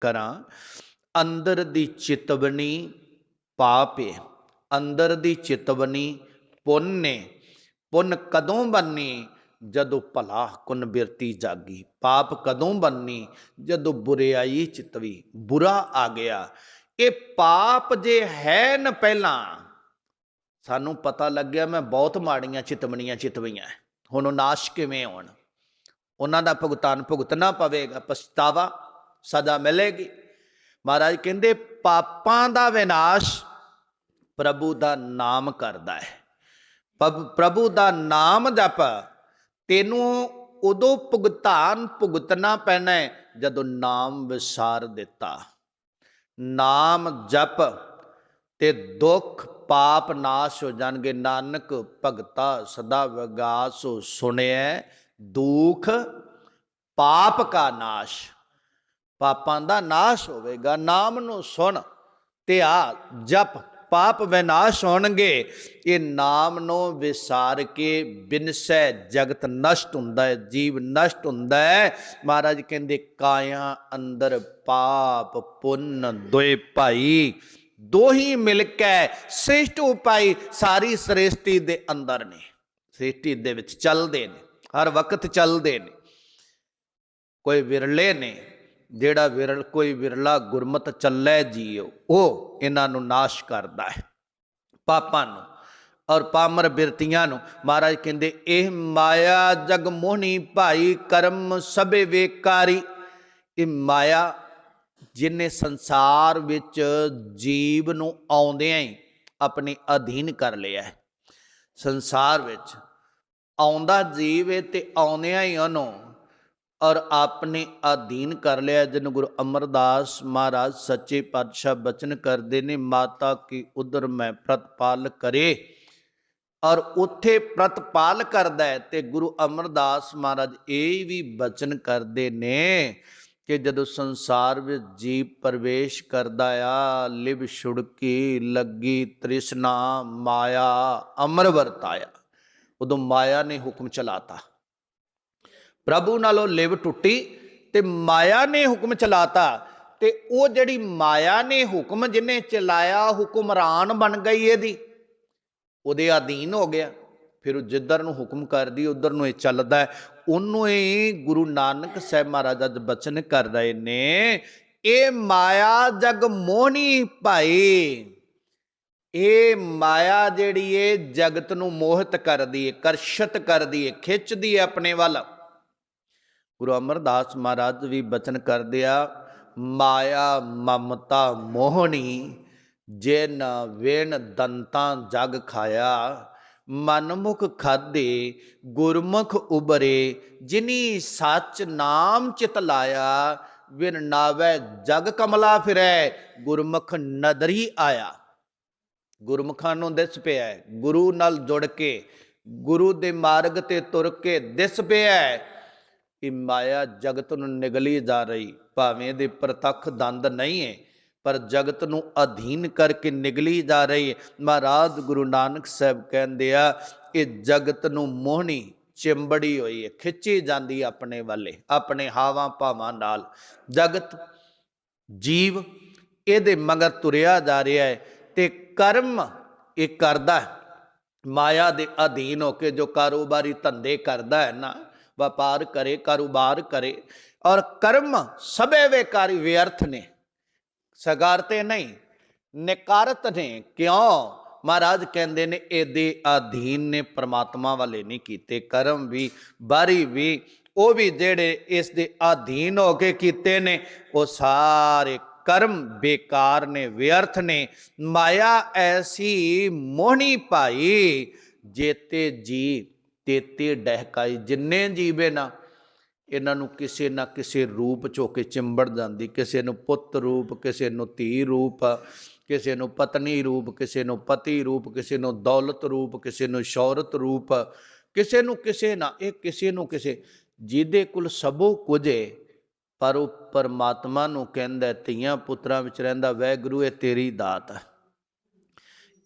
ਕਰਾਂ। ਅੰਦਰ ਦੀ ਚਿਤਵਨੀ ਪਾਪ ਏ। ਅੰਦਰ ਦੀ ਚਿਤਵਨੀ ਪੁੰਨ ਏ। ਪੁੰਨ ਕਦੋਂ ਬੰਨੀ ਜਦੋਂ ਭਲਾ ਕੁਨ ਬਿਰਤੀ ਜਾਗੀ। ਪਾਪ ਕਦੋਂ ਬੰਨੀ ਜਦੋਂ ਬੁਰਿਆਈ ਚਿਤਵੀ ਬੁਰਾ ਆ ਗਿਆ। ਇਹ ਪਾਪ ਜੇ ਹੈ ਨਾ ਪਹਿਲਾਂ, ਸਾਨੂੰ ਪਤਾ ਲੱਗਿਆ ਮੈਂ ਬਹੁਤ ਮਾੜੀਆਂ ਚਿਤਵਣੀਆਂ ਚਿਤਵੀਆਂ ਹੁਣ ਉਹ ਨਾਸ਼ ਕਿਵੇਂ ਹੋਣ? ਉਹਨਾਂ ਦਾ ਭੁਗਤਾਨ ਭੁਗਤਣਾ ਪਵੇਗਾ, ਪਛਤਾਵਾ। ਸਦਾ ਮਿਲੇਗੀ। ਮਹਾਰਾਜ ਕਹਿੰਦੇ, ਪਾਪਾਂ ਦਾ ਵਿਨਾਸ਼ ਪ੍ਰਭੂ ਦਾ ਨਾਮ ਕਰਦਾ ਹੈ। ਪ੍ਰਭੂ ਦਾ ਨਾਮ ਜਪ, ਤੈਨੂੰ ਉਦੋਂ ਭੁਗਤਾਨ ਭੁਗਤਣਾ ਪੈਣਾ ਹੈ, ਜਦੋਂ ਨਾਮ ਵਿਸਾਰ ਦਿੱਤਾ। ਨਾਮ ਜਪ ਤੇ ਦੁੱਖ, ਪਾਪ ਨਾਸ਼ ਹੋ ਜਾਣਗੇ। ਨਾਨਕ ਭਗਤਾ ਸਦਾ ਵਿਗਾਸ ਸੁਣਿਐ, ਦੁਖ, ਪਾਪ ਕਾ ਨਾਸ਼। ਪਾਪਾਂ ਦਾ ਨਾਸ਼ ਹੋਵੇਗਾ। ਨਾਮ ਨੂੰ ਸੁਣ ਧਿਆ ਜਪ, ਪਾਪ ਵਿਨਾਸ਼ ਹੋਣਗੇ। ਇਹ ਨਾਮ ਨੂੰ ਵਿਸਾਰ ਕੇ ਬਿਨਸੈ ਜਗਤ ਨਸ਼ਟ ਹੁੰਦਾ ਹੈ, ਜੀਵ ਨਸ਼ਟ ਹੁੰਦਾ ਹੈ। ਮਹਾਰਾਜ ਕਹਿੰਦੇ, ਕਾਇਆ ਅੰਦਰ ਪਾਪ ਪੁੰਨ ਦੋਏ ਭਾਈ, ਦੋਹੀ ਮਿਲ ਕੇ ਸ੍ਰਿਸ਼ਟ ਉਪਾਈ ਸਾਰੀ ਸ੍ਰਿਸ਼ਟੀ ਦੇ ਅੰਦਰ ਨੇ। ਸ੍ਰਿਸ਼ਟੀ ਦੇ ਵਿੱਚ ਚੱਲਦੇ ਨੇ, ਹਰ ਵਕਤ ਚੱਲਦੇ ਨੇ। ਕੋਈ ਵਿਰਲੇ ਨੇ ਜਿਹੜਾ ਵਿਰਲ, ਕੋਈ ਵਿਰਲਾ ਗੁਰਮਤ ਚੱਲੇ ਜੀਓ, ਉਹ ਇਹਨਾਂ ਨੂੰ ਨਾਸ਼ ਕਰਦਾ ਹੈ। ਪਾਪਾਂ ਨੂੰ ਔਰ ਪਾਮਰ ਬਿਰਤੀਆਂ ਨੂੰ ਮਹਾਰਾਜ ਕਹਿੰਦੇ, ਇਹ ਮਾਇਆ ਜਗ ਮੋਹਣੀ ਭਾਈ ਕਰਮ ਸਭੇ ਵੇਕਾਰੀ। ਇਹ ਮਾਇਆ ਜਿਨੇ ਸੰਸਾਰ ਵਿੱਚ ਜੀਵ ਨੂੰ ਆਉਂਦਿਆਂ ਹੀ ਆਪਣੇ ਅਧੀਨ ਕਰ ਲਿਆ ਹੈ। ਸੰਸਾਰ ਵਿੱਚ ਆਉਂਦਾ ਜੀਵ ਹੈ ਤੇ ਆਉਂਦਿਆਂ ਹੀ ਉਹਨੂੰ ਔਰ ਆਪਣੇ ਅਧੀਨ ਕਰ ਲਿਆ ਜਿਹਨੂੰ ਗੁਰੂ ਅਮਰਦਾਸ ਮਹਾਰਾਜ ਸੱਚੇ ਪਾਤਸ਼ਾਹ ਬਚਨ ਕਰਦੇ ਨੇ, ਮਾਤਾ ਕੀ ਉਦਰ ਮੈਂ ਪ੍ਰਤਪਾਲ ਕਰੇ। ਔਰ ਉੱਥੇ ਪ੍ਰਤਪਾਲ ਕਰਦਾ ਹੈ ਤੇ ਗੁਰੂ ਅਮਰਦਾਸ ਮਹਾਰਾਜ ਇਹ ਵੀ ਬਚਨ ਕਰਦੇ ਨੇ ਕਿ ਜਦੋਂ ਸੰਸਾਰ ਵਿੱਚ ਜੀਵ ਪ੍ਰਵੇਸ਼ ਕਰਦਾ ਆ, ਲਿਵ ਛੁੜਕੀ ਲੱਗੀ ਤ੍ਰਿਸ਼ਨਾ ਮਾਇਆ ਅਮਰ ਵਰਤਾਇਆ। ਉਦੋਂ ਮਾਇਆ ਨੇ ਹੁਕਮ ਚਲਾਤਾ। ਪ੍ਰਭੂ ਨਾਲੋਂ ਲਿਵ ਟੁੱਟੀ ਤੇ ਮਾਇਆ ਨੇ ਹੁਕਮ ਚਲਾਤਾ ਤੇ ਉਹ ਜਿਹੜੀ ਮਾਇਆ ਨੇ ਹੁਕਮ ਜਿਹਨੇ ਚਲਾਇਆ ਹੁਕਮਰਾਨ ਬਣ ਗਈ ਇਹਦੀ। ਉਹਦੇ ਅਧੀਨ ਹੋ ਗਿਆ। ਫਿਰ ਉਹ ਜਿੱਧਰ ਨੂੰ ਹੁਕਮ ਕਰਦੀ, ਉਧਰ ਨੂੰ ਇਹ ਚੱਲਦਾ ਉਹਨੂੰ ਇਹ ਗੁਰੂ ਨਾਨਕ ਸਾਹਿਬ ਮਹਾਰਾਜ ਅੱਜ ਬਚਨ ਕਰ ਰਹੇ ਨੇ, ਇਹ ਮਾਇਆ ਜਗ ਮੋਹਣੀ ਭਾਈ। ਇਹ ਮਾਇਆ ਜਿਹੜੀ ਏ ਜਗਤ ਨੂੰ ਮੋਹਿਤ ਕਰਦੀ ਏ ਕਰਸ਼ਤ ਕਰਦੀ ਏ ਖਿੱਚਦੀ ਏ ਆਪਣੇ ਵੱਲ। ਗੁਰੂ ਅਮਰਦਾਸ ਮਹਾਰਾਜ ਵੀ ਬਚਨ ਕਰਦੇ ਆ, ਮਾਇਆ ਮਮਤਾ ਮੋਹਣੀ, ਜਿਨ ਵੇਣ ਦੰਤਾਂ ਜਗ ਖਾਇਆ, ਮਨਮੁਖ ਖਾਦੇ ਗੁਰਮੁਖ ਉਬਰੇ ਜਿਨੀ ਸੱਚ ਨਾਮ ਚਿਤ ਲਾਇਆ, ਵਿਨ ਨਾਵੇ ਜਗ ਕਮਲਾ ਫਿਰੈ, ਗੁਰਮੁਖ ਨਦਰੀ ਆਇਆ। ਗੁਰਮੁਖਾਂ ਨੂੰ ਦਿਸ ਪਿਆ ਗੁਰੂ ਨਾਲ ਜੁੜ ਕੇ, ਗੁਰੂ ਦੇ ਮਾਰਗ ਤੇ ਤੁਰ ਕੇ ਦਿਸ ਪਿਆ ਇਹ ਮਾਇਆ ਜਗਤ ਨੂੰ ਨਿਗਲੀ ਜਾ ਰਹੀ, ਭਾਵੇਂ ਦੇ ਪ੍ਰਤੱਖ ਦੰਦ ਨਹੀਂ ਹੈ, ਪਰ ਜਗਤ ਨੂੰ ਅਧੀਨ ਕਰਕੇ ਨਿਗਲੀ ਜਾ ਰਹੀ ਹੈ ਮਹਾਰਾਜ ਗੁਰੂ ਨਾਨਕ ਸਾਹਿਬ ਕਹਿੰਦੇ ਆ ਇਹ ਜਗਤ ਨੂੰ ਮੋਹਣੀ ਚਿੰਬੜੀ ਹੋਈ ਹੈ, ਖਿੱਚੀ ਜਾਂਦੀ ਆਪਣੇ ਵੱਲੇ, ਆਪਣੇ ਹਾਵਾਂ ਭਾਵਾਂ ਨਾਲ ਜਗਤ ਜੀਵ ਇਹਦੇ ਮਗਰ ਤੁਰਿਆ ਜਾ ਰਿਹਾ ਹੈ ਤੇ ਕਰਮ ਇਹ ਕਰਦਾ ਹੈ। ਮਾਇਆ ਦੇ ਅਧੀਨ ਹੋ ਕੇ ਜੋ ਕਾਰੋਬਾਰੀ ਧੰਦੇ ਕਰਦਾ ਹੈ ਨਾ ਵਪਾਰ ਕਰੇ, ਕਾਰੋਬਾਰ ਕਰੇ ਔਰ ਕਰਮ ਸਭੇ ਵੇਕਾਰੀ ਵਿਅਰਥ ਨੇ। ਸਗਾਰਤੇ ਨਹੀਂ, ਨਿਕਾਰਤ ਨੇ। ਕਿਉਂ? ਮਹਾਰਾਜ ਕਹਿੰਦੇ ਨੇ, ਇਹਦੇ ਅਧੀਨ ਨੇ, ਪ੍ਰਮਾਤਮਾ ਵਾਲੇ ਨਹੀਂ ਕੀਤੇ। ਕਰਮ ਵੀ, ਬਾਰੀ ਵੀ, ਉਹ ਵੀ ਜਿਹੜੇ ਇਸ ਦੇ ਅਧੀਨ ਹੋ ਕੇ ਕੀਤੇ ਨੇ, ਉਹ ਸਾਰੇ ਕਰਮ ਬੇਕਾਰ ਨੇ, ਵਿਅਰਥ ਨੇ। ਮਾਇਆ ਐਸੀ ਮੋਹਣੀ ਭਾਈ ਜੇਤੇ ਜੀ ਤੇਤੇ ਡਹਿਕਾਈ, ਜਿੰਨੇ ਜੀਵੇ ਨਾ, ਇਹਨਾਂ ਨੂੰ ਕਿਸੇ ਨਾ ਕਿਸੇ ਰੂਪ ਚੋਂ ਕੇ ਚਿੰਬੜ ਜਾਂਦੀ। ਕਿਸੇ ਨੂੰ ਪੁੱਤ ਰੂਪ, ਕਿਸੇ ਨੂੰ ਧੀ ਰੂਪ, ਕਿਸੇ ਨੂੰ ਪਤਨੀ ਰੂਪ, ਕਿਸੇ ਨੂੰ ਪਤੀ ਰੂਪ, ਕਿਸੇ ਨੂੰ ਦੌਲਤ ਰੂਪ, ਕਿਸੇ ਨੂੰ ਸ਼ੌਹਰਤ ਰੂਪ, ਕਿਸੇ ਨੂੰ ਕਿਸੇ ਨਾ, ਇਹ ਕਿਸੇ ਨੂੰ ਕਿਸੇ, ਜਿਹਦੇ ਕੁਲ ਸਭੋ ਕੁਝੇ ਪਰ ਉਹ ਪਰਮਾਤਮਾ ਨੂੰ ਕਹਿੰਦਾ, ਧੀਆਂ ਪੁੱਤਰਾਂ ਵਿੱਚ ਰਹਿੰਦਾ, ਵੈਗੁਰੂ, ਇਹ ਤੇਰੀ ਦਾਤ ਹੈ।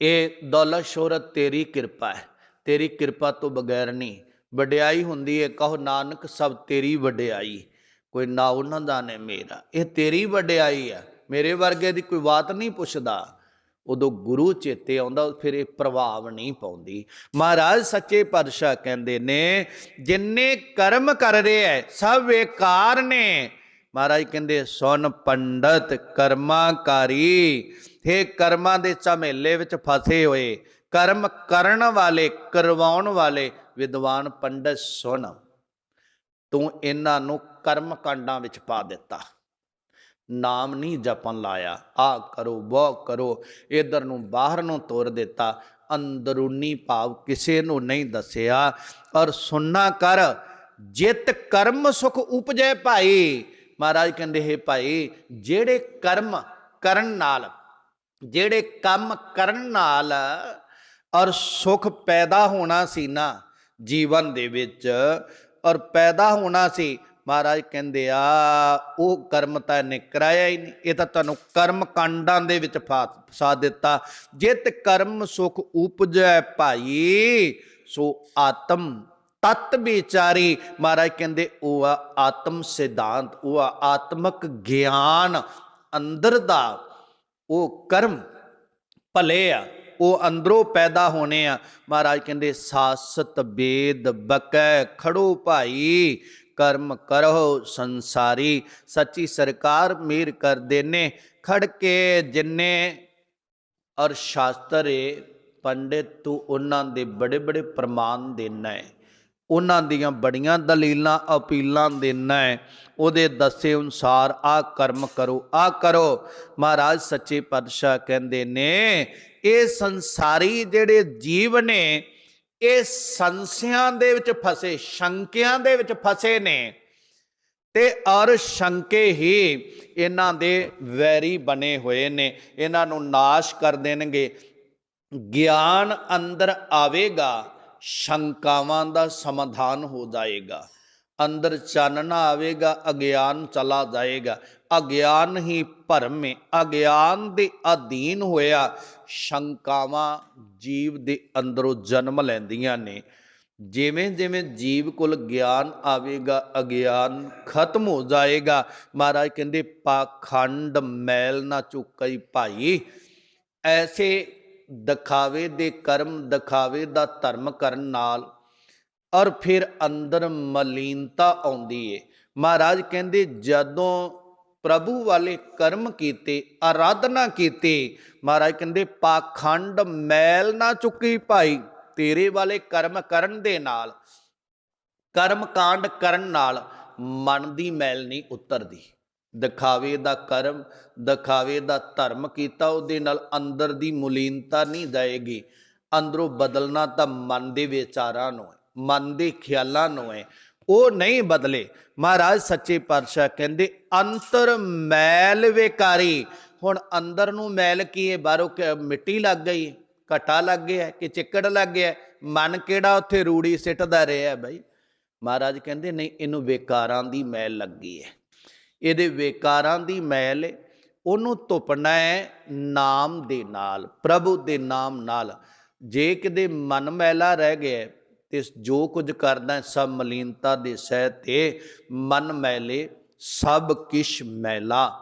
ਇਹ ਦੌਲਤ ਸ਼ੋਹਰਤ ਤੇਰੀ ਕਿਰਪਾ ਹੈ। ਤੇਰੀ ਕਿਰਪਾ ਤੋਂ ਬਗੈਰ ਨਹੀਂ। ਵਡਿਆਈ ਹੁੰਦੀ ਹੈ ਕਹੋ ਨਾਨਕ, ਸਭ ਤੇਰੀ ਵਡਿਆਈ। ਕੋਈ ਨਾ ਉਹਨਾਂ ਦਾ ਨੇ ਮੇਰਾ। ਇਹ ਤੇਰੀ ਵਡਿਆਈ ਆ। ਮੇਰੇ ਵਰਗੇ ਦੀ ਕੋਈ ਬਾਤ ਨਹੀਂ ਪੁੱਛਦਾ। ਉਦੋਂ ਗੁਰੂ ਚੇਤੇ ਆਉਂਦਾ, ਫਿਰ ਇਹ ਪ੍ਰਭਾਵ ਨਹੀਂ ਪਾਉਂਦੀ। ਮਹਾਰਾਜ ਸੱਚੇ ਪਾਤਸ਼ਾਹ ਕਹਿੰਦੇ ਨੇ, ਜਿੰਨੇ ਕਰਮ ਕਰ ਰਹੇ ਐ, ਸਭ ਬੇਕਾਰ ਨੇ। ਮਹਾਰਾਜ ਕਹਿੰਦੇ ਸੁਨ ਪੰਡਤ ਕਰਮਾਕਾਰੀ ਇਹ ਕਰਮਾਂ ਦੇ ਝਮੇਲੇ ਵਿੱਚ ਫਸੇ ਹੋਏ ਕਰਮ ਕਰਨ ਵਾਲੇ, ਕਰਵਾਉਣ ਵਾਲੇ ਵਿਦਵਾਨ ਪੰਡਤ ਸੁਣ ਤੂੰ ਇਹਨਾਂ ਨੂੰ ਕਰਮ ਕਾਂਡਾਂ ਵਿੱਚ ਪਾ ਦਿੱਤਾ। ਨਾਮ ਨਹੀਂ ਜਪਣ ਲਾਇਆ। ਆ ਕਰੋ ਬਹੁ ਕਰੋ, ਇਧਰ ਨੂੰ ਬਾਹਰ ਨੂੰ ਤੋਰ ਦਿੱਤਾ। ਅੰਦਰੂਨੀ ਭਾਵ ਕਿਸੇ ਨੂੰ ਨਹੀਂ ਦੱਸਿਆ। ਔਰ ਸੁਣਨਾ ਕਰ, ਜਿਤ ਕਰਮ ਸੁਖ ਉਪਜੈ ਭਾਈ। ਮਹਾਰਾਜ ਕਹਿੰਦੇ, ਹੈ ਭਾਈ, ਜਿਹੜੇ ਕਰਮ ਕਰਨ ਨਾਲ, ਜਿਹੜੇ ਕੰਮ ਕਰਨ ਨਾਲ ਔਰ ਸੁਖ ਪੈਦਾ ਹੋਣਾ ਸੀ ਨਾ ਜੀਵਨ ਦੇ ਵਿੱਚ। ਔਰ ਪੈਦਾ ਹੋਣਾ ਸੀ, ਮਹਾਰਾਜ ਕਹਿੰਦੇ ਆ, ਉਹ ਕਰਮ ਤਾਂ ਨਿਕਰਾਇਆ ਹੀ ਨਹੀਂ। ਇਹ ਤਾਂ ਤੁਹਾਨੂੰ ਕਰਮ ਕਾਂਡਾਂ ਦੇ ਵਿੱਚ ਫਾ- ਫਸਾ ਦਿੱਤਾ। ਜਿਤ ਕਰਮ ਸੁਖ ਉਪਜੈ ਭਾਈ, ਸੋ ਆਤਮ ਤਤ ਵਿਚਾਰੀ। ਮਹਾਰਾਜ ਕਹਿੰਦੇ, ਉਹ ਆ ਆਤਮ ਸਿਧਾਂਤ, ਉਹ ਆ ਆਤਮਕ ਗਿਆਨ ਅੰਦਰ ਦਾ, ਉਹ ਕਰਮ ਭਲੇ ਆ। ਉਹ ਅੰਦਰੋਂ ਪੈਦਾ ਹੋਣੇ ਆ। ਮਹਾਰਾਜ ਕਹਿੰਦੇ, ਸਾਸਤ ਬੇਦ ਬਕੈ ਖੜੋ ਭਾਈ, ਕਰਮ ਕਰੋ ਸੰਸਾਰੀ। ਸੱਚੀ ਸਰਕਾਰ ਮੇਰ ਕਰਦੇ ਨੇ ਖੜ ਕੇ ਜਿੰਨੇ ਔਰ ਸ਼ਾਸਤਰ ਏ ਪੰਡਿਤ ਤੂੰ ਉਹਨਾਂ ਦੇ ਬੜੇ ਬੜੇ ਪ੍ਰਮਾਣ ਦੇਣਾ ਹੈ ਉਹਨਾਂ ਦੀਆਂ ਬੜੀਆਂ ਦਲੀਲਾਂ, ਅਪੀਲਾਂ ਦੇਣਾ ਹੈ ਉਹਦੇ ਦੱਸੇ ਅਨੁਸਾਰ ਆ ਕਰਮ ਕਰੋ ਆ ਕਰੋ। ਮਹਾਰਾਜ ਸੱਚੇ ਪਾਤਸ਼ਾਹ ਕਹਿੰਦੇ ਨੇ ਇਹ ਸੰਸਾਰੀ ਜਿਹੜੇ ਜੀਵ ਨੇ, ਇਹ ਸੰਸਿਆਂ ਦੇ ਵਿੱਚ ਫਸੇ, ਸ਼ੰਕਿਆਂ ਦੇ ਵਿੱਚ ਫਸੇ ਨੇ। ਤੇ ਔਰ ਸ਼ੰਕੇ ਹੀ ਇਹਨਾਂ ਦੇ ਵੈਰੀ ਬਣੇ ਹੋਏ ਨੇ। ਇਹਨਾਂ ਨੂੰ ਨਾਸ਼ ਕਰ ਦੇਣਗੇ। ਗਿਆਨ ਅੰਦਰ ਆਵੇਗਾ, ਸ਼ੰਕਾਵਾਂ ਦਾ ਸਮਾਧਾਨ ਹੋ ਜਾਏਗਾ। ਅੰਦਰ ਚਾਨਣਾ ਆਵੇਗਾ, ਅਗਿਆਨ ਚਲਾ ਜਾਏਗਾ। ਅਗਿਆਨ ਹੀ ਭਰਮ ਹੈ ਅਗਿਆਨ ਦੇ ਅਧੀਨ ਹੋਇਆ, ਸ਼ੰਕਾਵਾਂ ਜੀਵ ਦੇ ਅੰਦਰੋਂ ਜਨਮ ਲੈਂਦੀਆਂ ਨੇ। ਜਿਵੇਂ ਜਿਵੇਂ ਜੀਵ ਕੋਲ ਗਿਆਨ ਆਵੇਗਾ, ਅਗਿਆਨ ਖਤਮ ਹੋ ਜਾਏਗਾ। ਮਹਾਰਾਜ ਕਹਿੰਦੇ, ਪਾਖੰਡ ਮੈਲ ਨਾ ਚੁੱਕਈ ਭਾਈ। ਐਸੇ ਦਿਖਾਵੇ ਦੇ ਕਰਮ, ਦਿਖਾਵੇ ਦਾ ਧਰਮ ਕਰਨ ਨਾਲ ਔਰ ਫਿਰ ਅੰਦਰ ਮਲੀਨਤਾ ਆਉਂਦੀ ਏ। ਮਹਾਰਾਜ ਕਹਿੰਦੇ, ਜਦੋਂ ਪ੍ਰਭੂ ਵਾਲੇ ਕਰਮ ਕੀਤੇ, ਆਰਾਧਨਾ ਕੀਤੀ, ਮਹਾਰਾਜ ਕਹਿੰਦੇ, ਪਾਖੰਡ ਮੈਲ ਨਾ ਚੁੱਕੀ ਭਾਈ, ਤੇਰੇ ਵਾਲੇ ਕਰਮ ਕਰਨ ਦੇ ਨਾਲ, ਕਰਮ ਕਾਂਡ ਕਰਨ ਨਾਲ ਮਨ ਦੀ ਮੈਲ ਨਹੀਂ ਉਤਰਦੀ। ਦਿਖਾਵੇ ਦਾ ਕਰਮ, ਦਿਖਾਵੇ ਦਾ ਧਰਮ ਕੀਤਾ, ਉਹਦੇ ਨਾਲ ਅੰਦਰ ਦੀ ਮੁਲੀਨਤਾ ਨਹੀਂ ਜਾਏਗੀ। ਅੰਦਰੋਂ ਬਦਲਣਾ ਤਾਂ ਮਨ ਦੇ ਵਿਚਾਰਾਂ ਨੂੰ ਹੈ ਮਨ ਦੇ ਖਿਆਲਾਂ ਨੂੰ ਹੈ। ਉਹ ਨਹੀਂ ਬਦਲੇ। ਮਹਾਰਾਜ ਸੱਚੇ ਪਾਤਸ਼ਾਹ ਕਹਿੰਦੇ ਅੰਤਰ ਮੈਲ ਵਿਕਾਰੀ। ਹੁਣ ਅੰਦਰ ਨੂੰ ਮੈਲ ਕੀ ਹੈ? ਬਾਹਰੋਂ ਕਿ ਮਿੱਟੀ ਲੱਗ ਗਈ ਹੈ, ਘਟਾ ਲੱਗ ਗਿਆ ਕਿ ਚਿੱਕੜ ਲੱਗ ਗਿਆ ਮਨ ਕਿਹੜਾ ਉੱਥੇ ਰੂੜੀ ਸਿੱਟਦਾ ਰਿਹਾ ਬਾਈ? ਮਹਾਰਾਜ ਕਹਿੰਦੇ ਨਹੀਂ ਇਹਨੂੰ ਵਿਕਾਰਾਂ ਦੀ ਮੈਲ ਲੱਗੀ ਹੈ। ਇਹਦੇ ਵਿਕਾਰਾਂ ਦੀ ਮੈਲ ਉਹਨੂੰ ਧੁੱਪਣਾ ਹੈ ਨਾਮ ਦੇ ਨਾਲ ਪ੍ਰਭੂ ਦੇ ਨਾਮ ਨਾਲ। ਜੇ ਕਿਤੇ ਮਨ ਮੈਲਾ ਰਹਿ ਗਿਆ ਤੇ ਜੋ ਕੁਝ ਕਰਦਾ ਸਭ ਮਲੀਨਤਾ ਦੇ ਸਹਿ ਤੇ ਮਨ ਮੈਲੇ, ਸਭ ਕਿਛ ਮੈਲਾ।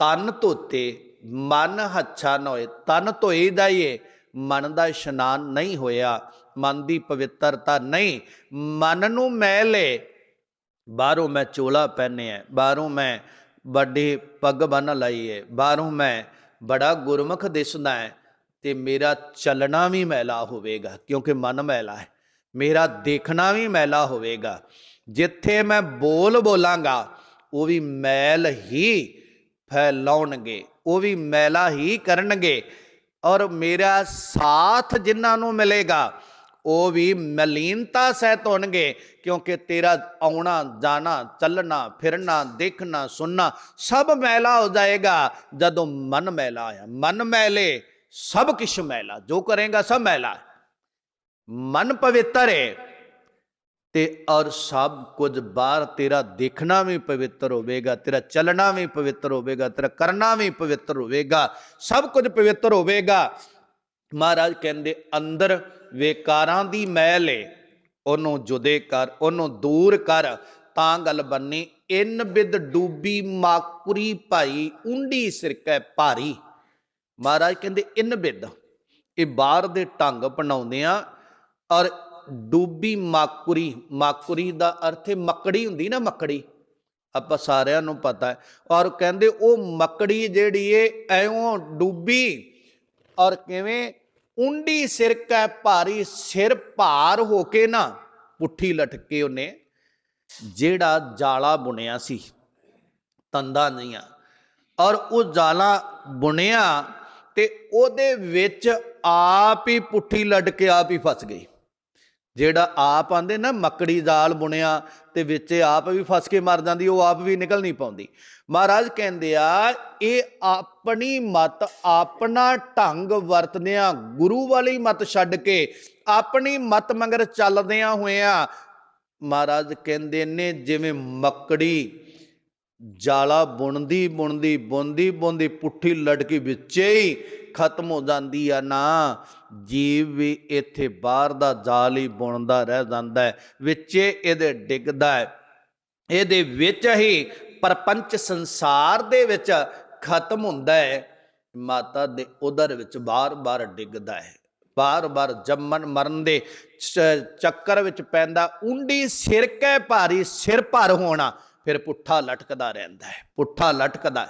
ਤਨ ਧੋਤੇ, ਮਨ ਹੱਛਾ ਨਾ ਹੋਏ। ਤਨ ਧੋਈ ਦਾ ਏ, ਮਨ ਦਾ ਇਸ਼ਨਾਨ ਨਹੀਂ ਹੋਇਆ। ਮਨ ਦੀ ਪਵਿੱਤਰਤਾ ਨਹੀਂ। ਮਨ ਨੂੰ ਮੈਲੇ। ਬਾਹਰੋਂ ਮੈਂ ਚੋਲਾ ਪਹਿਨਿਆ ਬਾਹਰੋਂ ਮੈਂ ਵੱਡੀ ਪੱਗ ਬੰਨ ਲਈ ਬਾਹਰੋਂ ਮੈਂ ਬੜਾ ਗੁਰਮੁਖ ਦਿਸਦਾ ਹੈ ਤੇ ਮੇਰਾ ਚੱਲਣਾ ਵੀ ਮੈਲਾ ਹੋਵੇਗਾ, ਕਿਉਂਕਿ ਮਨ ਮੈਲਾ ਹੈ। ਮੇਰਾ ਦੇਖਣਾ ਵੀ ਮੈਲਾ ਹੋਵੇਗਾ। ਜਿੱਥੇ ਮੈਂ ਬੋਲ ਬੋਲਾਂਗਾ, ਉਹ ਵੀ ਮੈਲ ਹੀ ਫੈਲਾਉਣਗੇ, ਉਹ ਵੀ ਮੈਲਾ ਹੀ ਕਰਨਗੇ। ਔਰ ਮੇਰਾ ਸਾਥ ਜਿਨ੍ਹਾਂ ਨੂੰ ਮਿਲੇਗਾ, ਉਹ ਵੀ ਮਲੀਨਤਾ ਸਹਿਤ ਹੋਣਗੇ, ਕਿਉਂਕਿ ਤੇਰਾ ਆਉਣਾ, ਜਾਣਾ, ਚੱਲਣਾ, ਫਿਰਨਾ, ਦੇਖਣਾ, ਸੁਣਨਾ, ਸਭ ਮੈਲਾ ਹੋ ਜਾਏਗਾ, ਜਦੋਂ ਮਨ ਮੈਲਾ ਆਇਆ ਮਨ ਮੈਲੇ, ਸਭ ਕੁਛ ਮੈਲਾ, ਜੋ ਕਰੇਗਾ ਸਭ ਮੈਲਾ ਹੈ। ਮਨ ਪਵਿੱਤਰ ਹੈ ਤੇ ਔਰ ਸਭ ਕੁਝ ਬਾਹਰ ਤੇਰਾ ਦੇਖਣਾ ਵੀ ਪਵਿੱਤਰ ਹੋਵੇਗਾ, ਤੇਰਾ ਚੱਲਣਾ ਵੀ ਪਵਿੱਤਰ ਹੋਵੇਗਾ, ਤੇਰਾ ਕਰਨਾ ਵੀ ਪਵਿੱਤਰ ਹੋਵੇਗਾ, ਸਭ ਕੁਝ ਪਵਿੱਤਰ ਹੋਵੇਗਾ। ਮਹਾਰਾਜ ਕਹਿੰਦੇ, ਅੰਦਰ ਵਿਕਾਰਾਂ ਦੀ ਮੈਲ ਏ, ਉਹਨੂੰ ਜੁਦੇ ਕਰ, ਉਹਨੂੰ ਦੂਰ ਕਰ, ਤਾਂ ਗੱਲ ਬੰਨੀ ਇਨ ਬਿਦ ਡੂਬੀ ਮਾਕੁਰੀ ਭਾਈ, ਉਂਡੀ ਸਿਰਕੈ ਭਾਰੀ। ਮਹਾਰਾਜ ਕਹਿੰਦੇ, ਇਨ ਬਿਦ, ਇਹ ਬਾਹਰ ਦੇ ਢੰਗ ਪਣਾਉਂਦੇ ਆ ਔਰ ਡੂਬੀ ਮਾਕੁਰੀ ਮਾਕੁਰੀ ਦਾ ਅਰਥ ਹੈ ਮੱਕੜੀ ਹੁੰਦੀ ਨਾ ਮੱਕੜੀ, ਆਪਾਂ ਸਾਰਿਆਂ ਨੂੰ ਪਤਾ ਹੈ। ਔਰ ਕਹਿੰਦੇ ਉਹ ਮੱਕੜੀ ਜਿਹੜੀ ਏ, ਐਉਂ ਡੂਬੀ ਔਰ ਕਿਵੇਂ ਉਂਡੀ ਸਿਰ ਕੈ ਭਾਰੀ ਸਿਰ ਭਾਰ ਹੋ ਕੇ ਨਾ ਪੁੱਠੀ ਲਟਕੇ ਉਹਨੇ, ਜਿਹੜਾ ਜਾਲਾ ਬੁਣਿਆ ਸੀ, ਤੰਦਾ ਨਹੀਂ ਆ। ਔਰ ਉਹ ਜਾਲਾ ਬੁਣਿਆ ਤੇ ਉਹਦੇ ਵਿੱਚ ਆਪ ਹੀ ਪੁੱਠੀ ਲਟਕੇ ਆਪ ਹੀ ਫਸ ਗਈ। ਜਿਹੜਾ ਆਪ ਆਂਦੇ ਨਾ, ਮੱਕੜੀ ਜਾਲ ਬੁਣਿਆ ਤੇ ਵਿੱਚ ਆਪ ਵੀ ਫਸ ਕੇ ਮਰ ਜਾਂਦੀ, ਉਹ ਆਪ ਵੀ ਨਿਕਲ ਨਹੀਂ ਪਾਉਂਦੀ। ਮਹਾਰਾਜ ਕਹਿੰਦੇ ਆ, ਇਹ ਆਪਣੀ ਮਤ, ਆਪਣਾ ਢੰਗ ਵਰਤਦਿਆਂ ਗੁਰੂ ਵਾਲੀ ਮਤ ਛੱਡ ਕੇ ਆਪਣੀ ਮਤ ਮੰਗਰ ਚੱਲਦਿਆਂ ਹੋਇਆਂ ਮਹਾਰਾਜ ਕਹਿੰਦੇ ਨੇ, ਜਿਵੇਂ ਮੱਕੜੀ ਜਾਲਾ ਬੁਣਦੀ ਬੁਣਦੀ ਬੁਣਦੀ ਬੁਣਦੀ ਪੁੱਠੀ ਲਟਕੀ ਵਿੱਚੇ ਹੀ ਖਤਮ ਹੋ ਜਾਂਦੀ ਆ ਨਾ। ਜੀਵ ਵੀ ਇੱਥੇ ਬਾਹਰ ਦਾ ਜਾਲ ਹੀ ਬੁਣਦਾ ਰਹਿ ਜਾਂਦਾ ਹੈ, ਵਿੱਚੇ ਇਹਦੇ ਡਿੱਗਦਾ ਹੈ। ਇਹਦੇ ਵਿੱਚ ਹੀ ਪਰਪੰਚ ਸੰਸਾਰ ਦੇ ਵਿੱਚ ਖਤਮ ਹੁੰਦਾ ਹੈ। ਮਾਤਾ ਦੇ ਉਦਰ ਵਿੱਚ ਬਾਰ-ਬਾਰ ਡਿੱਗਦਾ ਹੈ। ਬਾਰ-ਬਾਰ ਜੰਮਣ ਮਰਨ ਦੇ ਚੱਕਰ ਵਿੱਚ ਪੈਂਦਾ, ਉਂਡੀ ਸਿਰ ਕੈ ਭਾਰੀ ਸਿਰ ਭਰ ਹੋਣਾ, ਫਿਰ ਪੁੱਠਾ ਲਟਕਦਾ ਰਹਿੰਦਾ ਹੈ, ਪੁੱਠਾ ਲਟਕਦਾ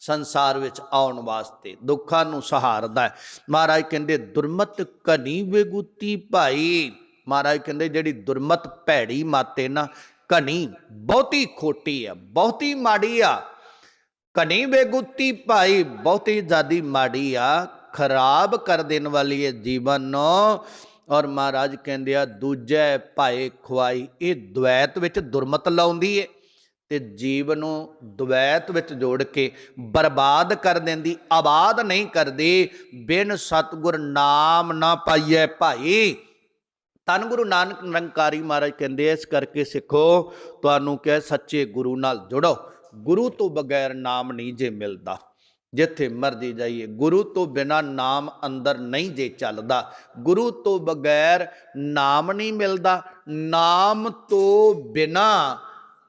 ਸੰਸਾਰ ਵਿੱਚ ਆਉਣ ਵਾਸਤੇ ਦੁੱਖਾਂ ਨੂੰ ਸਹਾਰਦਾ ਹੈ। ਮਹਾਰਾਜ ਕਹਿੰਦੇ, ਦੁਰਮਤ ਕਨੀ ਵੇਗੁਤੀ ਭਾਈ। ਮਹਾਰਾਜ ਕਹਿੰਦੇ, ਜਿਹੜੀ ਦੁਰਮਤ ਭੈੜੀ ਮਾਤੇ ਨਾ ਕਨੀ ਬਹੁਤੀ ਖੋਟੀ ਆ, ਬਹੁਤੀ ਮਾੜੀ ਆ। ਕਨੀ ਬੇਗੁੱਤੀ ਭਾਈ, ਬਹੁਤੀ ਜ਼ਿਆਦੀ ਮਾੜੀ ਆ। ਖਰਾਬ ਕਰ ਦੇਣ ਵਾਲੀ ਹੈ ਜੀਵਨ ਨੂੰ। ਔਰ ਮਹਾਰਾਜ ਕਹਿੰਦੇ ਆ, ਦੂਜੇ ਭਾਏ ਖੁਆਈ, ਇਹ ਦ્વੈਤ ਵਿੱਚ ਦੁਰਮਤ ਲਾਉਂਦੀ ਏ। ਤੇ ਜੀਵ ਨੂੰ ਦ્વੈਤ ਵਿੱਚ ਜੋੜ ਕੇ ਬਰਬਾਦ ਕਰ ਦਿੰਦੀ, ਆਬਾਦ ਨਹੀਂ ਕਰਦੀ, ਬਿਨ ਸਤਗੁਰ ਨਾਮ ਨਾ ਪਾਈਐ ਭਾਈ। ਤਨ ਗੁਰੂ ਨਾਨਕ ਨਿਰੰਕਾਰੀ ਮਹਾਰਾਜ ਕਹਿੰਦੇ ਇਸ ਕਰਕੇ ਸਿੱਖੋ, ਤੁਹਾਨੂੰ ਕਹੇ ਸੱਚੇ ਗੁਰੂ ਨਾਲ ਜੁੜੋ। ਗੁਰੂ ਤੋਂ ਬਗੈਰ ਨਾਮ ਨਹੀਂ ਜੇ ਮਿਲਦਾ, ਜਿੱਥੇ ਮਰਜ਼ੀ ਜਾਈਏ। ਗੁਰੂ ਤੋਂ ਬਿਨਾ ਨਾਮ ਅੰਦਰ ਨਹੀਂ ਜੇ ਚੱਲਦਾ, ਗੁਰੂ ਤੋਂ ਬਗੈਰ ਨਾਮ ਨਹੀਂ ਮਿਲਦਾ, ਨਾਮ ਤੋਂ ਬਿਨਾ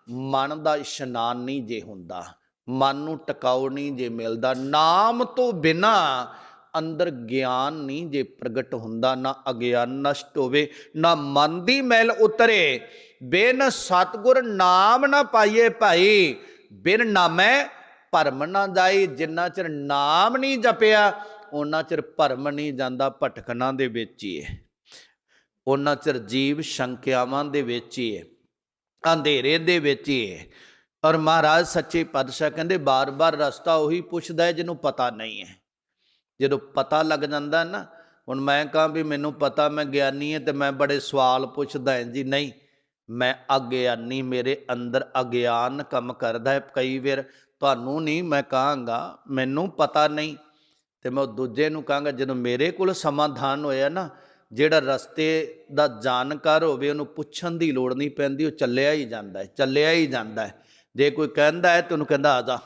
ਮਨ ਦਾ ਇਸ਼ਨਾਨ ਨਹੀਂ ਜੇ ਹੁੰਦਾ, ਮਨ ਨੂੰ ਟਿਕਾਉ ਨਹੀਂ ਜੇ ਮਿਲਦਾ, ਨਾਮ ਤੋਂ ਬਿਨਾ ਅੰਦਰ ਗਿਆਨ ਨਹੀਂ ਜੇ ਪ੍ਰਗਟ ਹੁੰਦਾ, ਨਾ ਅਗਿਆਨ ਨਸ਼ਟ ਹੋਵੇ, ਨਾ ਮਨ ਦੀ ਮੈਲ ਉਤਰੇ। ਬਿਨ ਸਤਗੁਰ ਨਾਮ ਨਾ ਪਾਈਏ ਭਾਈ, ਬਿਨ ਨਾਮੈ ਭਰਮ ਨਾ ਜਾਏ, ਜਿੰਨਾ ਚਿਰ ਨਾਮ ਨਹੀਂ ਜਪਿਆ ਉਹਨਾਂ ਚਿਰ ਭਰਮ ਨਹੀਂ ਜਾਂਦਾ ਭਟਕਣਾ ਦੇ ਵਿੱਚ ਹੀ ਹੈ ਉਹਨਾਂ ਚਿਰ ਜੀਵ ਸ਼ੰਕਿਆਵਾਂ ਦੇ ਵਿੱਚ ਹੀ ਹੈ ਅੰਧੇਰੇ ਦੇ ਵਿੱਚ ਹੀ ਹੈ ਔਰ ਮਹਾਰਾਜ ਸੱਚੇ ਪਾਤਸ਼ਾਹ ਕਹਿੰਦੇ, ਬਾਰ-ਬਾਰ ਰਸਤਾ ਉਹੀ ਪੁੱਛਦਾ ਹੈ ਜਿਹਨੂੰ ਪਤਾ ਨਹੀਂ ਹੈ ਜਦੋਂ ਪਤਾ ਲੱਗ ਜਾਂਦਾ ਨਾ, ਹੁਣ ਮੈਂ ਕਹਾਂ ਵੀ ਮੈਨੂੰ ਪਤਾ, ਮੈਂ ਗਿਆਨੀ ਹਾਂ ਤੇ ਮੈਂ ਬੜੇ ਸਵਾਲ ਪੁੱਛਦਾ ਹਾਂ ਜੀ, ਨਹੀਂ, ਮੈਂ ਅਗਿਆਨੀ, ਮੇਰੇ ਅੰਦਰ ਅਗਿਆਨ ਕੰਮ ਕਰਦਾ ਹੈ ਕਈ ਵਾਰ। ਤੁਹਾਨੂੰ ਨਹੀਂ, ਮੈਂ ਕਹਾਂਗਾ, ਮੈਨੂੰ ਪਤਾ ਨਹੀਂ। ਤੇ ਮੈਂ ਉਹ ਦੂਜੇ ਨੂੰ ਕਹਾਂਗਾ, ਜਦੋਂ ਮੇਰੇ ਕੋਲ ਸਮਾਧਾਨ ਹੋਇਆ ਨਾ ਜਿਹੜਾ ਰਸਤੇ ਦਾ ਜਾਣਕਾਰ ਹੋਵੇ, ਉਹਨੂੰ ਪੁੱਛਣ ਦੀ ਲੋੜ ਨਹੀਂ ਪੈਂਦੀ, ਉਹ ਚੱਲਿਆ ਹੀ ਜਾਂਦਾ ਹੈ, ਚੱਲਿਆ ਹੀ ਜਾਂਦਾ ਹੈ। ਜੇ ਕੋਈ ਕਹਿੰਦਾ ਹੈ ਤੇ ਉਹਨੂੰ ਕਹਿੰਦਾ, ਆ ਜਾ।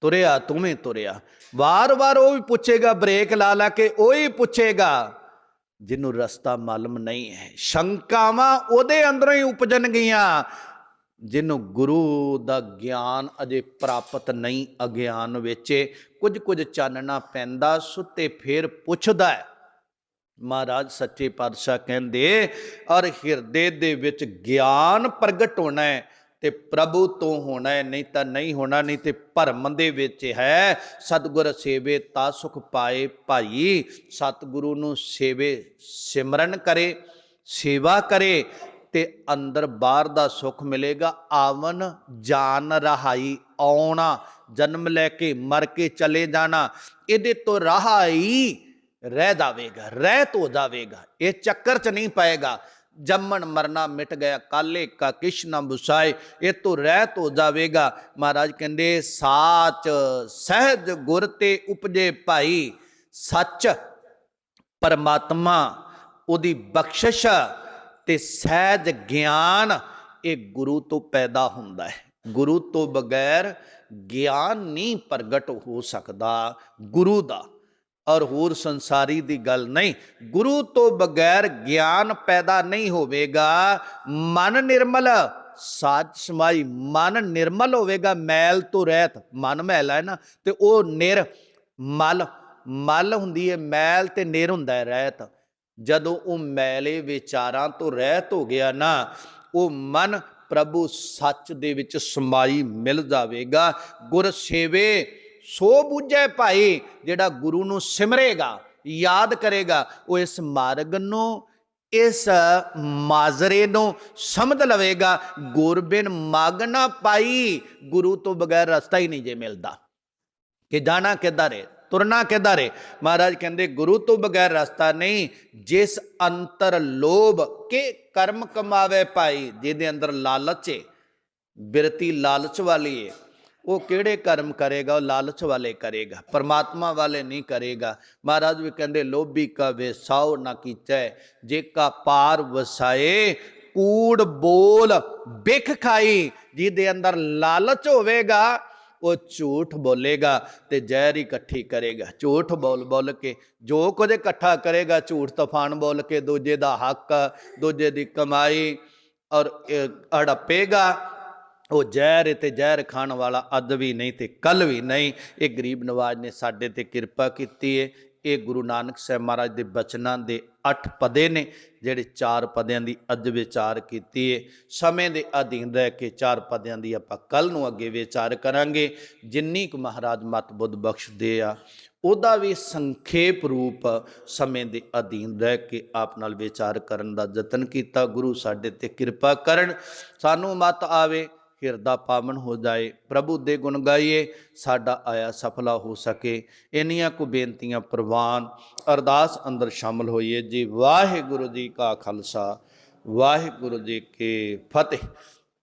ਤੁਰਿਆ, ਤੂੰ ਵੀ ਤੁਰਿਆ। ਵਾਰ-ਵਾਰ ਉਹ ਵੀ ਪੁੱਛੇਗਾ, ਬ੍ਰੇਕ ਲਾ ਲਾ ਕੇ ਉਹ ਹੀ ਪੁੱਛੇਗਾ, ਜਿਹਨੂੰ ਰਸਤਾ ਮਾਲੂਮ ਨਹੀਂ ਹੈ। ਸ਼ੰਕਾਵਾਂ ਉਹਦੇ ਅੰਦਰੋਂ ਹੀ ਉਪਜਣਗੀਆਂ ਜਿਹਨੂੰ ਗੁਰੂ ਦਾ ਗਿਆਨ ਅਜੇ ਪ੍ਰਾਪਤ ਨਹੀਂ, ਅਗਿਆਨ ਵਿੱਚ। ਕੁਝ ਕੁਝ ਚਾਨਣਾ ਪੈਂਦਾ, ਸੁੱਤੇ ਫੇਰ ਪੁੱਛਦਾ ਹੈ। ਮਹਾਰਾਜ ਸੱਚੇ ਪਾਤਸ਼ਾਹ ਕਹਿੰਦੇ ਔਰ ਹਿਰਦੇ ਦੇ ਵਿੱਚ ਗਿਆਨ ਪ੍ਰਗਟ ਹੋਣਾ ਹੈ ਤੇ ਪ੍ਰਭੂ ਤੋਂ ਹੋਣਾ ਹੈ, ਨਹੀਂ ਤਾਂ ਨਹੀਂ ਹੋਣਾ, ਨਹੀਂ ਤੇ ਭਰਮ ਦੇ ਵਿੱਚ ਹੈ। ਸਤਿਗੁਰ ਸੇਵੇ ਤਾਂ ਸੁਖ ਪਾਏ ਭਾਈ। ਸਤਿਗੁਰੂ ਨੂੰ ਸੇਵੇ ਸਿਮਰਨ ਕਰੇ, ਸੇਵਾ ਕਰੇ ਤੇ ਅੰਦਰ ਬਾਹਰ ਦਾ ਸੁਖ ਮਿਲੇਗਾ। ਆਵਨ ਜਾਨ ਰਹਾਈ ਆਉਣਾ, ਜਨਮ ਲੈ ਕੇ ਮਰ ਕੇ ਚਲੇ ਜਾਣਾ। ਇਹਦੇ ਤੋਂ ਰਹਾਈ ਰਹਿ ਜਾਵੇਗਾ, ਰਹਿਤ ਹੋ ਜਾਵੇਗਾ, ਇਹ ਚੱਕਰ ਚ ਨਹੀਂ ਪਾਏਗਾ। ਜੰਮਣ ਮਰਨਾ ਮਿਟ ਗਿਆ, ਕਾਲੇ ਕਾ ਕਿਛ ਨਾ ਬੁਸਾਏ, ਇਹ ਤੋਂ ਰਹਿਤ ਹੋ ਜਾਵੇਗਾ। ਮਹਾਰਾਜ ਕਹਿੰਦੇ, ਸਾਚ ਸਹਿਜ ਗੁਰ ਤੇ ਉਪਜੇ ਭਾਈ, ਸੱਚ ਪਰਮਾਤਮਾ ਉਹਦੀ ਬਖਸ਼ਿਸ਼ ਤੇ ਸਹਿਜ ਗਿਆਨ ਇਹ ਗੁਰੂ ਤੋਂ ਪੈਦਾ ਹੁੰਦਾ ਹੈ। ਗੁਰੂ ਤੋਂ ਬਗੈਰ ਗਿਆਨ ਨਹੀਂ ਪ੍ਰਗਟ ਹੋ ਸਕਦਾ ਗੁਰੂ ਦਾ। ਔਰ ਹੋਰ ਸੰਸਾਰੀ ਦੀ ਗੱਲ ਨਹੀਂ। ਗੁਰੂ ਤੋਂ ਬਗੈਰ ਗਿਆਨ ਪੈਦਾ ਨਹੀਂ ਹੋਵੇਗਾ। ਮਨ ਨਿਰਮਲ, ਸਾਚ ਸਮਾਈ, ਮਨ ਨਿਰਮਲ ਹੋਵੇਗਾ। ਮੈਲ ਤੋਂ ਰਹਿਤ ਮਨ ਮੈਲਾ ਹੈ ਨਾ, ਤੇ ਉਹ ਨਿਰ, ਮਲ ਮਲ ਹੁੰਦੀ ਹੈ ਮੈਲ ਤੇ ਨਿਰ ਹੁੰਦਾ ਹੈ ਰਹਿਤ ਜਦੋਂ ਉਹ ਮੈਲੇ ਵਿਚਾਰਾਂ ਤੋਂ ਰਹਿਤ ਹੋ ਗਿਆ ਨਾ, ਉਹ ਮਨ ਪ੍ਰਭੂ ਸੱਚ ਦੇ ਵਿੱਚ ਸਮਾਈ ਮਿਲ ਜਾਵੇਗਾ। ਗੁਰ ਸੇਵੇ ਸੋ ਬੁੱਝੇ ਭਾਈ, ਜਿਹੜਾ ਗੁਰੂ ਨੂੰ ਸਿਮਰੇਗਾ, ਯਾਦ ਕਰੇਗਾ, ਉਹ ਇਸ ਮਾਰਗ ਨੂੰ, ਇਸ ਮਾਜ਼ਰੇ ਨੂੰ ਸਮਝ ਲਵੇਗਾ। ਗੁਰਬਿਨ ਮਗ ਨਾ ਪਾਈ, ਗੁਰੂ ਤੋਂ ਬਗੈਰ ਰਸਤਾ ਹੀ ਨਹੀਂ ਜੇ ਮਿਲਦਾ। ਕਿ ਜਾਣਾ ਕਿੱਧਰ ਹੈ ਤੁਰਨਾ ਕਿੱਧਰ ਹੈ ਮਹਾਰਾਜ ਕਹਿੰਦੇ, ਗੁਰੂ ਤੋਂ ਬਗੈਰ ਰਸਤਾ ਨਹੀਂ, ਜਿਸ ਅੰਤਰ ਲੋਭ ਕੇ ਕਰਮ ਕਮਾਵੇ ਭਾਈ, ਜਿਹਦੇ ਅੰਦਰ ਲਾਲਚ ਹੈ ਬਿਰਤੀ ਲਾਲਚ ਵਾਲੀ ਹੈ ਉਹ ਕਿਹੜੇ ਕਰਮ ਕਰੇਗਾ, ਉਹ ਲਾਲਚ ਵਾਲੇ ਕਰੇਗਾ, ਪਰਮਾਤਮਾ ਵਾਲੇ ਨਹੀਂ ਕਰੇਗਾ। ਮਹਾਰਾਜ ਵੀ ਕਹਿੰਦੇ, ਲੋਭੀ ਕਾ ਵੇਸਾਉ ਨਾ ਕੀਚੈ, ਜੇ ਕਾ ਪਾਰ ਵਸਾਏ, ਕੂੜ ਬੋਲ ਬਿਖ ਖਾਈ, ਜਿਹਦੇ ਅੰਦਰ ਲਾਲਚ ਹੋਵੇਗਾ, ਉਹ ਝੂਠ ਬੋਲੇਗਾ ਤੇ ਜ਼ਹਿਰ ਇਕੱਠੀ ਕਰੇਗਾ। ਝੂਠ ਬੋਲ ਬੋਲ ਕੇ, ਜੋ ਕੁਝ ਇਕੱਠਾ ਕਰੇਗਾ, ਝੂਠ ਤੂਫਾਨ ਬੋਲ ਕੇ, ਦੂਜੇ ਦਾ ਹੱਕ, ਦੂਜੇ ਦੀ ਕਮਾਈ ਔਰ ਇਹ ਹੜੱਪੇਗਾ ਉਹ ਜ਼ਹਿਰ ਹੈ ਤੇ ਜ਼ਹਿਰ ਖਾਣ ਵਾਲਾ ਅੱਜ ਵੀ ਨਹੀਂ ਤੇ ਕੱਲ ਵੀ ਨਹੀਂ। ਇਹ ਗਰੀਬ ਨਵਾਜ ਨੇ ਸਾਡੇ ਤੇ ਕਿਰਪਾ ਕੀਤੀ ਹੈ ਇਹ ਗੁਰੂ ਨਾਨਕ ਸਾਹਿਬ ਮਹਾਰਾਜ ਦੇ ਬਚਨਾਂ ਦੇ 8 ਪਦੇ ਨੇ, ਜਿਹੜੇ ਚਾਰ ਪਦਿਆਂ ਦੀ ਅੱਜ ਵਿਚਾਰ ਕੀਤੀ ਹੈ ਸਮੇਂ ਦੇ ਅਧੀਨ ਰਹਿ ਕੇ ਚਾਰ ਪਦਿਆਂ ਦੀ ਆਪਾਂ ਕੱਲ ਨੂੰ ਅੱਗੇ ਵਿਚਾਰ ਕਰਾਂਗੇ। ਜਿੰਨੀ ਕੁ ਮਹਾਰਾਜ ਮਤ ਬੁੱਧ ਬਖਸ਼ਦੇ ਆ, ਉਹਦਾ ਵੀ ਸੰਖੇਪ ਰੂਪ ਸਮੇਂ ਦੇ ਅਧੀਨ ਰਹਿ ਕੇ ਆਪ ਨਾਲ ਵਿਚਾਰ ਕਰਨ ਦਾ ਯਤਨ ਕੀਤਾ। ਗੁਰੂ ਸਾਡੇ ਤੇ ਕਿਰਪਾ ਕਰਨ, ਸਾਨੂੰ ਮਤ ਆਵੇ ਹਿਰਦਾ ਪਾਵਨ ਹੋ ਜਾਏ, ਪ੍ਰਭੂ ਦੇ ਗੁਣ ਗਾਈਏ, ਸਾਡਾ ਆਇਆ ਸਫਲਾ ਹੋ ਸਕੇ। ਇੰਨੀਆਂ ਕੁ ਬੇਨਤੀਆਂ ਪ੍ਰਵਾਨ ਅਰਦਾਸ ਅੰਦਰ ਸ਼ਾਮਲ ਹੋਈਏ ਜੀ। ਵਾਹਿਗੁਰੂ ਜੀ ਕਾ ਖਾਲਸਾ, ਵਾਹਿਗੁਰੂ ਜੀ ਕੀ ਫਤਿਹ।